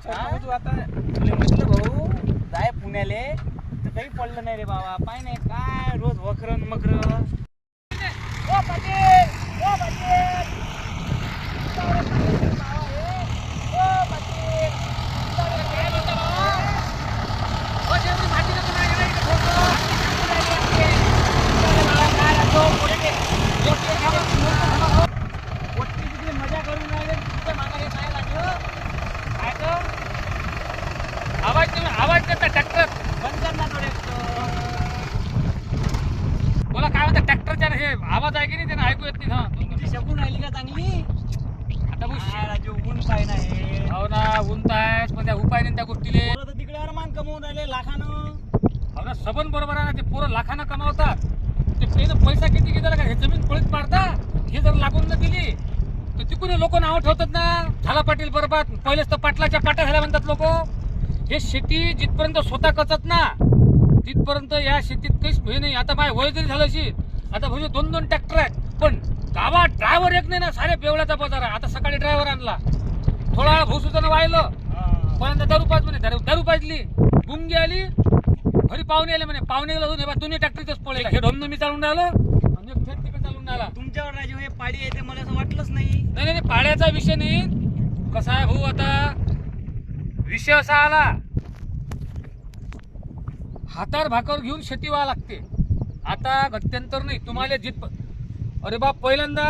हा? तुला म्हटलं भाऊ जाय पुण्याले. तर काही पडलं नाही रे बाबा. पाय नाही. काय रोज वखरन मकर ओ पाटील! ओ पाटील ओ पाटील काय म्हणता बाबा? ओ जेवढी माती नको नाही गेलं इकडे ठोकं. अरे बाबा, काय राहतो? पोटे. पोटे खावा, मोठं खावा. पोटे तिकडे मजा करून राहिले तुमच्या मागे काय लागलं काय गं? आवाज तुम्ही आवाज देता ट्रॅक्टर बंद कर ना थोडे बोला काय म्हणता ट्रॅक्टरच्या हे आवाज आहे की नाही त्यानं ऐकू येत नाही तुमची शकून राहिली का चांगली? आता राजू ऊन काय नाही. हो ना उंत आहे पण त्या उपाय नाही त्या गोष्टीले पोरं तर तिकडे अरमान कमवून राहिले लाखानं. हो ना सबन बरोबर आहे ना ते पोरं लाखानं कमावतात. ते त्यानं पैसा किती किती का हे जमीन पळीत पाडतात. हे जर लागून न दिली तर तिकडे लोक नाव ठेवतात ना. झाला पाटील बरोबर पहिलेच तर पाटलाच्या पाट्या झाल्या म्हणतात लोक. हे शेती जिथपर्यंत स्वतः करतात ना तिथपर्यंत या शेतीत काहीच हे नाही. आता माय वय जरी झालं अशी आता म्हणजे दोन दोन ट्रॅक्टर आहेत. पण गावात ड्रायव्हर एक नाही ना सारे बेवड्याचा बाजार आहे. आता सकाळी ड्रायव्हर आणला. थोडा वेळ भोसूचं वाहिलं. पहिल्यांदा दारू पाच म्हणे दारू पाजली. गुंगी आली. घरी पाहुणे आले म्हणे. पाहुणे गेला हे बा दोन्ही ट्रॅक्टरच पळले. हे ढोमनं मी चालून राहिलो. एक थेट तिकडे चालून राहिला. तुमच्यावर राजू हे पाडी येते मला असं वाटलंच नाही. नाही नाही पाण्याचा विषय नाही. कसा आहे भाऊ आता? विषय असा आला. हातावर भाकर घेऊन शेती व्हावं लागते. आता गत्यंतर नाही तुम्हाला जित अरे बाप पहिल्यांदा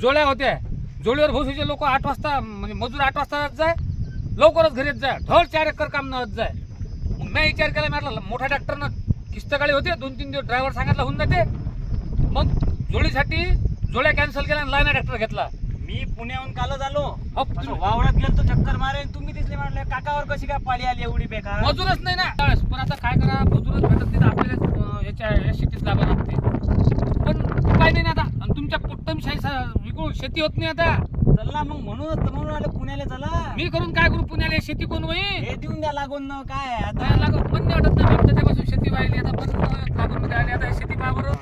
जोड्या होत्या. जोडीवर भोसूचे लोक आठ वाजता म्हणजे मजूर आठ वाजता जात जाय लवकरच घरी येत जाय. ढोल चार एकर काम न होत जाय. मग मी विचार केला म्हटलं मोठ्या ट्रॅक्टरनं किस्त गाडी होते दोन तीन दिवस ड्रायव्हर सांगितलं होऊन जाते. मग जोडीसाठी जोड्या कॅन्सल केल्या आणि लाईना ट्रॅक्टर घेतला. मी पुण्याहून कालच आलो. वावरात गेलो चक्कर मारे तुम्ही दिसले म्हटलं काकावर कशी काय पाडी आली एवढी बेकार? मजूरच नाही ना. पण आता काय करा मजूरच भेटत नाही आपल्याला अं, याच्या या शेतीत लागा लागते. पण काय नाही ना आता. आणि तुमच्या पोट्टमशाही इकडून शेती होत नाही आता. चला मग म्हणूनच तर म्हणून आलं पुण्याला चला. मी करून काय करू? पुण्याला शेती कोण होईल? हे देऊन द्या लागून न काय आता? लागत. पण नाही वाटत ना त्याच्यापासून शेती वाहिली आता. पण लागून आली आता शेती पहा बरं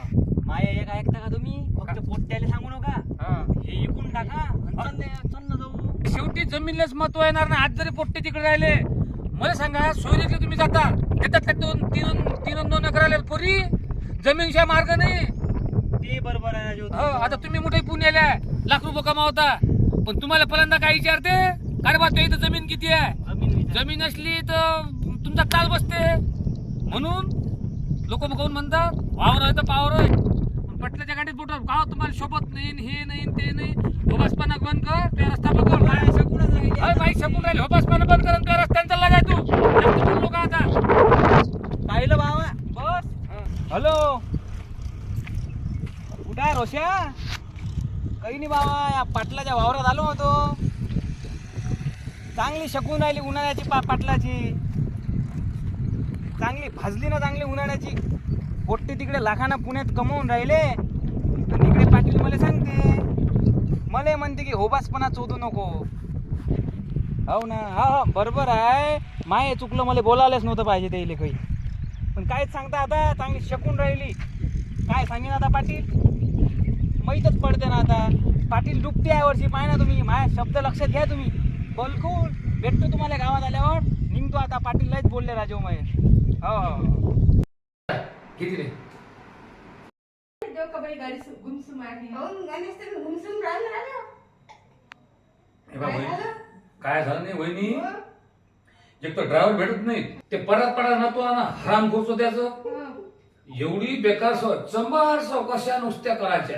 माया एक ऐकता का तुम्ही? फक्त पोट्याला सांगू नका. हा. इकून टाका चल ने- जाऊ. शेवटी जमिनीलाच महत्त्व येणार ना आज जरी पोट्टे तिकडे राहिले मला सांगा सोयरीतले तुम्ही जाता. देतात का दोन तीन तीन दोन एकर आले पोरी? जमीनशा मार्ग नाही. ते बरोबर आहे राजू हो आता तुम्ही मोठे पुण्याला लाख रुपये कमावता. पण तुम्हाला पहिल्यांदा काय विचारते? अरे बा इथं जमीन किती आहे? जमीन असली तर तुमचा चाल बसते. म्हणून लोक मग म्हणतात? वावर आहे तर पावर आहे. पण पटल्याच्या गाडीत बोटवर गाव तुम्हाला शोभत नाही हे नाही ते नाही. होबासपणा बंद कर त्या रस्ता पकड काय शकूनच राहिली. अरे बाई शकून राहील. होबासपणा बंद कर आणि त्या रस्त्याने चालला काय तू जास्त बोललो का आता पाहिलं बाबा बस हॅलो. कुठं आहे रोशा? काही नाही बाबा या पाटलाच्या वावरात आलो होतो. चांगली शकून राहिली उन्हाळ्याची पा पाटलाची. चांगली भाजली ना चांगली उन्हाळ्याची. पोट्टी तिकडे लाखाना पुण्यात कमवून राहिले. आणि इकडे पाटील मला सांगते मला म्हणते की होबासपणा चोदू नको. हो ना? हा हा बरोबर आहे. माय चुकलं मला बोलायलाच नव्हतं पाहिजे ते काही. पण कायच सांगता आता? चांगली शकून राहिली. काय सांगेन आता पाटील? माहीतच पडते ना आता. पाटील डुबते आहे वर्षी पाय ना तुम्ही. माझ्या शब्द लक्षात घ्या तुम्ही. बलकूल भेटतो तुम्हाला गावात आल्यावर. निघतो आता. पाटील लयच बोलले राजू माय हो हो. किती रे? गाडी सु- गुमसुम आहे? हे काय झालं? काय नाही वहिनी? हो? एक तर ड्रायव्हर भेटत नाही ते पडात पडा ना तो ना हराम खोचतो त्याचं. एवढी बेकार सव चंबार सव कशा नुसत्या करायच्या.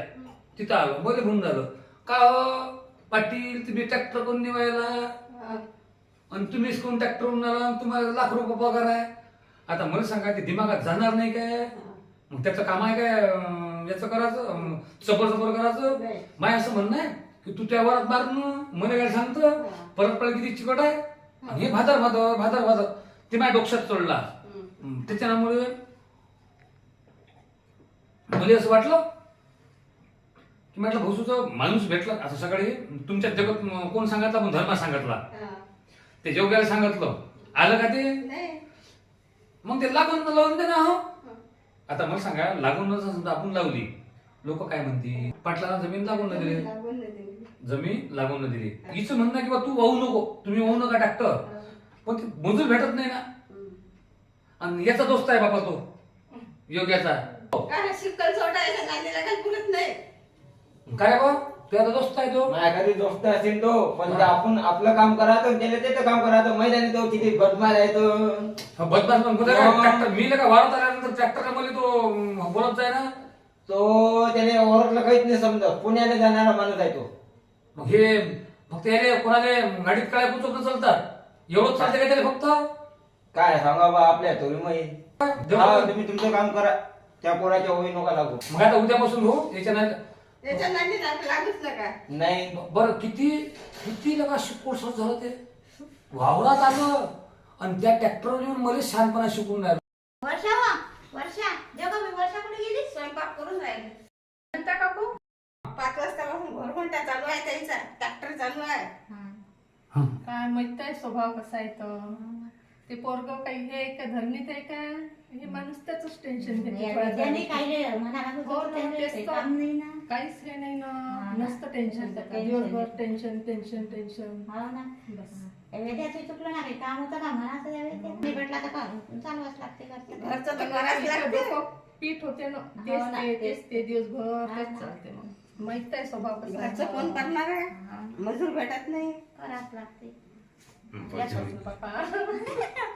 तिथं आलो बरे म्हणून झालं. का हो, पाटील तुम्ही ट्रॅक्टर कोण निवायला. आणि तुम्हीच कोण ट्रॅक्टर आला आणि तुम्हाला लाख रुपये पगार आहे? आता मला सांगा ते दिमागात जाणार नाही काय? मग त्याचं काम आहे काय? अं, याचं करायचं? चपर चपर करायचं. माय असं म्हणणं आहे की तू त्या वरात मार ना मला काय सांगतं? परत परत किती चिकट आहे? आणि हे भादर भादर भादर भादर ते माझ्या डोक्यात चढला. त्याच्यामुळे मला असं वाटलं की म्हटलं भाऊसूचं माणूस भेटला. असं सकाळी तुमच्या जगात कोण सांगितला? मग धर्मा सांगितला. ते जोग्याला सांगितलं. आलं का ते. मग ते लागून लावून दे ना हो. आता मला सांगा लागून आपण लावली. लोक काय म्हणतील? पाटलाला जमीन लागून दिली. जमीन लागून दिली. हिचं म्हणणं की बा तू वाहू नको तुम्ही वाहू नका ट्रॅक्टर हं. पण ते मजूर भेटत नाही ना. आणि याचा दोस्त आहे बाबा तो योग्याचा. शिक्कल काही पुरत नाही. काय बा? तुझा दोस्त आहे तो. माझ्या घरी दोस्त असेल तो पण ते आपण आपलं काम करायचं त्याला त्याचं काम करायचं. मैदानी तो किती बदमाश आहे तो. हा, बदमाश पण कुठे. ट्रॅक्टर मी का वाढत आल्यानंतर ट्रॅक्टरमध्ये तो अं, बोलत जाय ना. तो त्याने ओरखलं काहीच नाही समजत पुण्याला जाणारा माणूस आहे तो. मग हे फक्त याले कोणाले गाडीत काय पुचक चालतात एवढंच चालते का त्याला फक्त? काय सांगा बा आपल्या तोरी तुम्ही तुमचं काम करा. त्या पोराच्या होई नका लागू. मग आता उद्यापासून हो याच्या नाही त्याच्या लागूच नका. नाही. बरं किती किती लगा शिकवण झालं ते? वावरात आलं. आणि त्या ट्रॅक्टरवर येऊन मला शानपणा शिकवून राहिलं वर्षा वा वर्षा जेव्हा मी वर्षा कुठे गेली स्वयंपाक करून राहिले म्हणता काकू पाच वाजतापासून घरघंटा आहे ट्रॅक्टर चालू आहे. काय माहीत आहे स्वभाव कसा आहे तो. ते पोरग काही हे आहे का धरणीत आहे का? हे माणूस त्याच टेन्शन त्याने काही मनाला हो ना, तेच तर. काम नाही ना. काहीच हे नाही ना. हा ना. नसतं टेन्शन नसतं tension. दिवसभर टेन्शन टेन्शन टेन्शन हो ना. बस. चुकलं ना काही काम होतं का? म्हणा असं त्या वेळेस नाही भेटला तर चालूच लागते घरचं घरचं तर इथं करावंच लागते. डोकं पीठ होते ना. तेच हो ना, ते तेच. तेच ते दिवसभर हा तेच ना. चालते मग. माहीत आहे स्वभाव कसा घरचं आहे. कोण करणार आहे? हा. मजूर भेटत नाही. करावंच लागते